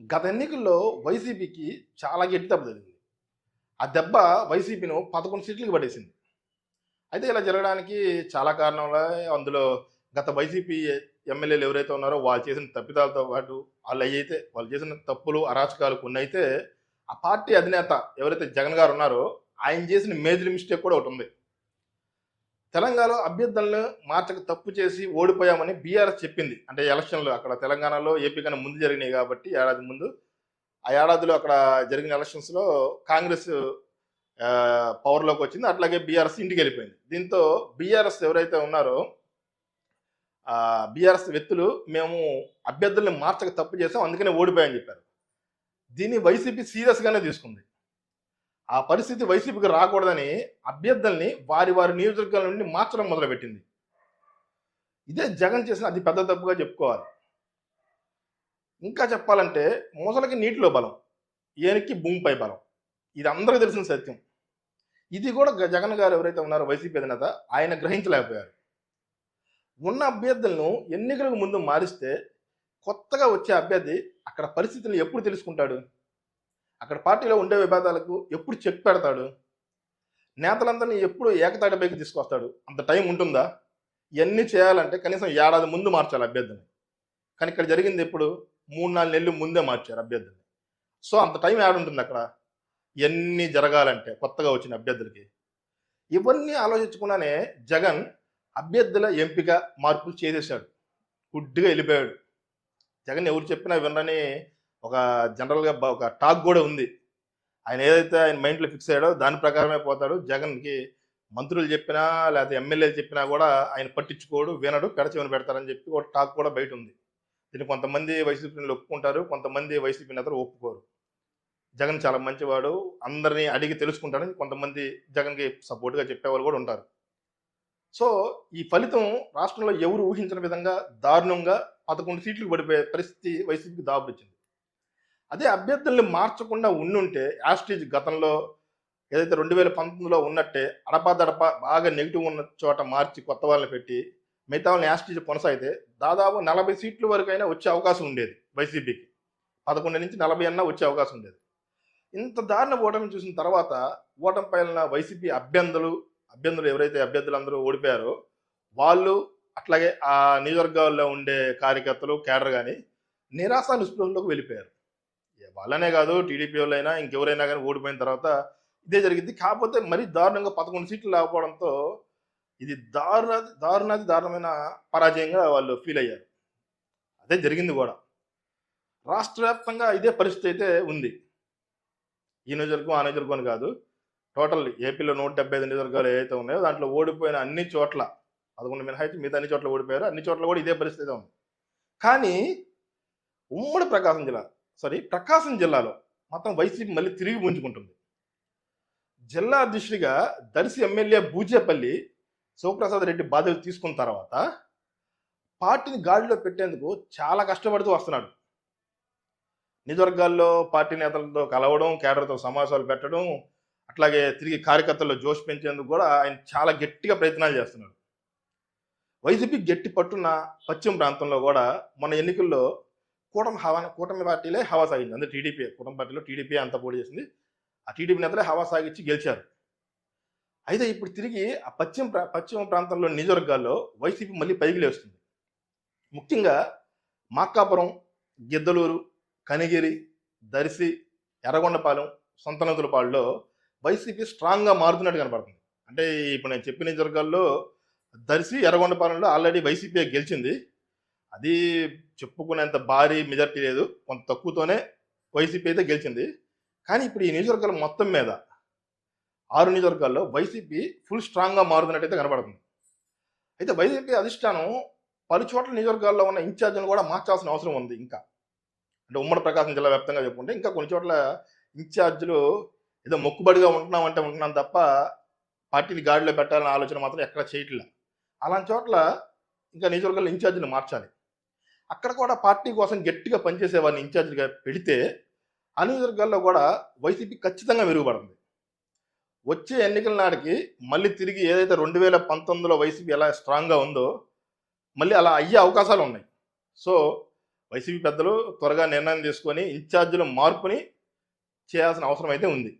గత ఎన్నికల్లో వైసీపీకి చాలా గట్టి దెబ్బ తగిలింది. ఆ దెబ్బ వైసీపీను పదకొండు సీట్లకు పడేసింది అయితే ఇలా జరగడానికి చాలా కారణాలు అందులో గత వైసీపీ ఎమ్మెల్యేలు ఎవరైతే ఉన్నారో వాళ్ళు చేసిన తప్పిదాలతో పాటు వాళ్ళు అయితే వాళ్ళు చేసిన తప్పులు అరాచకాలు కొన్ని అయితే ఆ పార్టీ అధినేత ఎవరైతే జగన్ గారు ఉన్నారో ఆయన చేసిన మేజర్ మిస్టేక్ కూడా ఒకటి ఉంది. తెలంగాణలో అభ్యర్థులను మార్చక తప్పు చేసి ఓడిపోయామని బీఆర్ఎస్ చెప్పింది. అంటే ఎలక్షన్లు అక్కడ తెలంగాణలో ఏపీ కన్నా ముందు జరిగినాయి కాబట్టి ఏడాది ముందు. ఆ ఏడాదిలో అక్కడ జరిగిన ఎలక్షన్స్లో కాంగ్రెస్ పవర్లోకి వచ్చింది. అట్లాగే బీఆర్ఎస్ ఇంటికి వెళ్ళిపోయింది. దీంతో బీఆర్ఎస్ ఎవరైతే ఉన్నారో బీఆర్ఎస్ వ్యక్తులు మేము అభ్యర్థుల్ని మార్చక తప్పు చేసాం అందుకనే ఓడిపోయామని చెప్పారు. దీన్ని వైసీపీ సీరియస్గానే తీసుకుంది. ఆ పరిస్థితి వైసీపీకి రాకూడదని అభ్యర్థుల్ని వారి వారి నియోజకవర్గాల నుండి మార్చడం మొదలుపెట్టింది. ఇదే జగన్ చేసిన అది పెద్ద తప్పుగా చెప్పుకోవాలి. ఇంకా చెప్పాలంటే మొసలకి నీటిలో బలం ఏనికి భూమిపై బలం. ఇది అందరికీ తెలిసిన సత్యం. ఇది కూడా గ- జగన్ గారు ఎవరైతే ఉన్నారో వైసీపీ అధినేత ఆయన గ్రహించలేకపోయారు. ఉన్న అభ్యర్థులను ఎన్నికలకు ముందు మారిస్తే కొత్తగా వచ్చే అభ్యర్థి అక్కడ పరిస్థితులను ఎప్పుడు తెలుసుకుంటాడు? అక్కడ పార్టీలో ఉండే విభేదాలకు ఎప్పుడు చెక్ పెడతాడు? నేతలందరినీ ఎప్పుడు ఏకతాటిపైకి తీసుకొస్తాడు? అంత టైం ఉంటుందా? ఇవన్నీ చేయాలంటే కనీసం ఏడాది ముందు మార్చాలి అభ్యర్థిని. కానీ ఇక్కడ జరిగింది ఎప్పుడు? మూడు నాలుగు నెలలు ముందే మార్చారు అభ్యర్థిని. సో అంత టైం యాడ్ ఉంటుంది అక్కడ. ఇవన్నీ జరగాలంటే కొత్తగా వచ్చిన అభ్యర్థులకి. ఇవన్నీ ఆలోచించకుండానే జగన్ అభ్యర్థుల ఎంపిక మార్పులు చేసేసాడు గుడ్డిగా వెళ్ళిపోయాడు. జగన్ ఎవరు చెప్పినా వినరని ఒక జనరల్గా ఒక టాక్ కూడా ఉంది. ఆయన ఏదైతే ఆయన మైండ్లో ఫిక్స్ అయ్యాడో దాని ప్రకారమే పోతాడు. జగన్కి మంత్రులు చెప్పినా లేకపోతే ఎమ్మెల్యేలు చెప్పినా కూడా ఆయన పట్టించుకోడు వినడు పెడచెవిని పెడతారని చెప్పి ఒక టాక్ కూడా బయట ఉంది. దీన్ని కొంతమంది వైసీపీ ఒప్పుకుంటారు కొంతమంది వైసీపీ నేతలు ఒప్పుకోరు. జగన్ చాలా మంచివాడు అందరినీ అడిగి తెలుసుకుంటాడని కొంతమంది జగన్కి సపోర్ట్గా చెప్పేవాళ్ళు కూడా ఉంటారు. సో ఈ ఫలితం రాష్ట్రంలో ఎవరు ఊహించిన విధంగా దారుణంగా పదకొండు సీట్లు పడిపోయే పరిస్థితి వైసీపీకి దాపుచ్చింది అదే అభ్యర్థుల్ని మార్చకుండా ఉండుంటే యాస్టిజ్ గతంలో ఏదైతే రెండు వేల పంతొమ్మిదిలో ఉన్నట్టే అడపాదడప బాగా నెగిటివ్ ఉన్న చోట మార్చి కొత్త వాళ్ళని పెట్టి మిగతా వాళ్ళని యాస్టేజ్ కొనసాగితే దాదాపు నలభై సీట్ల వరకు అయినా వచ్చే అవకాశం ఉండేది వైసీపీకి. పదకొండు నుంచి నలభై అన్నా వచ్చే అవకాశం ఉండేది. ఇంత దారుణ ఓటమి చూసిన తర్వాత ఓటమి పైన వైసీపీ అభ్యర్థులు అభ్యర్థులు ఎవరైతే అభ్యర్థులు అందరూ ఓడిపోయారో వాళ్ళు అట్లాగే ఆ నియోజకవర్గాల్లో ఉండే కార్యకర్తలు కేడర్ కానీ నిరాశ నిస్పృహంలోకి వెళ్ళిపోయారు. వాళ్ళనే కాదు టీడీపీ వాళ్ళైనా ఇంకెవరైనా కానీ ఓడిపోయిన తర్వాత ఇదే జరిగింది. కాకపోతే మరీ దారుణంగా పదకొండు సీట్లు లేకపోవడంతో ఇది దారుణ దారుణాది దారుణమైన పరాజయంగా వాళ్ళు ఫీల్ అయ్యారు. అదే జరిగింది కూడా. రాష్ట్ర వ్యాప్తంగా ఇదే పరిస్థితి అయితే ఉంది. ఈ నియోజకవర్గం ఆ నియోజకవర్గం అని కాదు. టోటల్ ఏపీలో నూట డెబ్బై ఐదు నియోజకవర్గాలు ఏవైతే ఉన్నాయో దాంట్లో ఓడిపోయిన అన్ని చోట్ల పదకొండు మినహాయించి మిగతా అన్ని చోట్ల ఓడిపోయారు. అన్ని చోట్ల కూడా ఇదే పరిస్థితి ఉంది. కానీ ఉమ్మడి ప్రకాశం జిల్లా సారీ ప్రకాశం జిల్లాలో మొత్తం వైసీపీ మళ్ళీ తిరిగి పుంజుకుంటుంది. జిల్లా అధ్యక్షుడిగా దర్శి ఎమ్మెల్యే బూజేపల్లి శివప్రసాద్ రెడ్డి బాధ్యత తీసుకున్న తర్వాత పార్టీని గాడిలో పెట్టేందుకు చాలా కష్టపడుతూ వస్తున్నాడు. నిజవర్గాల్లో పార్టీ నేతలతో కలవడం కేడర్తో సమావేశాలు పెట్టడం అట్లాగే తిరిగి కార్యకర్తల్లో జోష్ పెంచేందుకు కూడా ఆయన చాలా గట్టిగా ప్రయత్నాలు చేస్తున్నాడు. వైసీపీ గట్టి పట్టున్న పశ్చిమ ప్రాంతంలో కూడా మన ఎన్నికల్లో కూటమి హవా కూటమి పార్టీలే హవా సాగింది అంటే టీడీపీ కూటమి పార్టీలో టీడీపీ అంతా పోటీ చేసింది. ఆ టీడీపీ నేతలే హవా సాగించి గెలిచారు. అయితే ఇప్పుడు తిరిగి ఆ పశ్చిమ ప్రా పశ్చిమ ప్రాంతంలో నియోజకవర్గాల్లో వైసీపీ మళ్ళీ పైకి లేస్తుంది. ముఖ్యంగా మాక్కాపురం గిద్దలూరు కనిగిరి దర్శి ఎర్రగొండపాలెం సొంతనదులపాడులో వైసీపీ స్ట్రాంగ్గా మారుతున్నట్టు కనపడుతుంది. అంటే ఇప్పుడు నేను చెప్పిన నియోజకవర్గాల్లో దర్శి ఎర్రగొండపాలెంలో ఆల్రెడీ వైసీపీ గెలిచింది. అది చెప్పుకునేంత భారీ మెజార్టీ లేదు. కొంత తక్కువతోనే వైసీపీ అయితే గెలిచింది. కానీ ఇప్పుడు ఈ నియోజకవర్గాల మొత్తం మీద ఆరు నియోజకవర్గాల్లో వైసీపీ ఫుల్ స్ట్రాంగ్గా మారుతున్నట్టయితే కనబడుతుంది. అయితే వైసీపీ అధిష్టానం పలు చోట్ల నియోజకవర్గాల్లో ఉన్న ఇన్ఛార్జీలను కూడా మార్చాల్సిన అవసరం ఉంది ఇంకా. అంటే ఉమ్మడి ప్రకాశం జిల్లా వ్యాప్తంగా చెప్పుకుంటే ఇంకా కొన్ని చోట్ల ఇన్ఛార్జీలు ఏదో మొక్కుబడిగా ఉంటున్నాం అంటే ఉంటున్నాం తప్ప పార్టీని గాడిలో పెట్టాలనే ఆలోచన మాత్రం ఎక్కడ చేయట్లేదు అలాంటి చోట్ల ఇంకా నియోజకవర్గాల్లో ఇన్ఛార్జీలు మార్చాలి. అక్కడ కూడా పార్టీ కోసం గట్టిగా పనిచేసే వారిని ఇన్ఛార్జిగా పెడితే అన్ని నియోజకవర్గాల్లో కూడా వైసీపీ ఖచ్చితంగా మెరుగుపడింది. వచ్చే ఎన్నికల నాటికి మళ్ళీ తిరిగి ఏదైతే రెండు వేల పంతొమ్మిదిలో వైసీపీ ఎలా స్ట్రాంగ్గా ఉందో మళ్ళీ అలా అయ్యే అవకాశాలు ఉన్నాయి. సో వైసీపీ పెద్దలు త్వరగా నిర్ణయం తీసుకొని ఇన్ఛార్జీల మార్పుని చేయాల్సిన అవసరం అయితే ఉంది.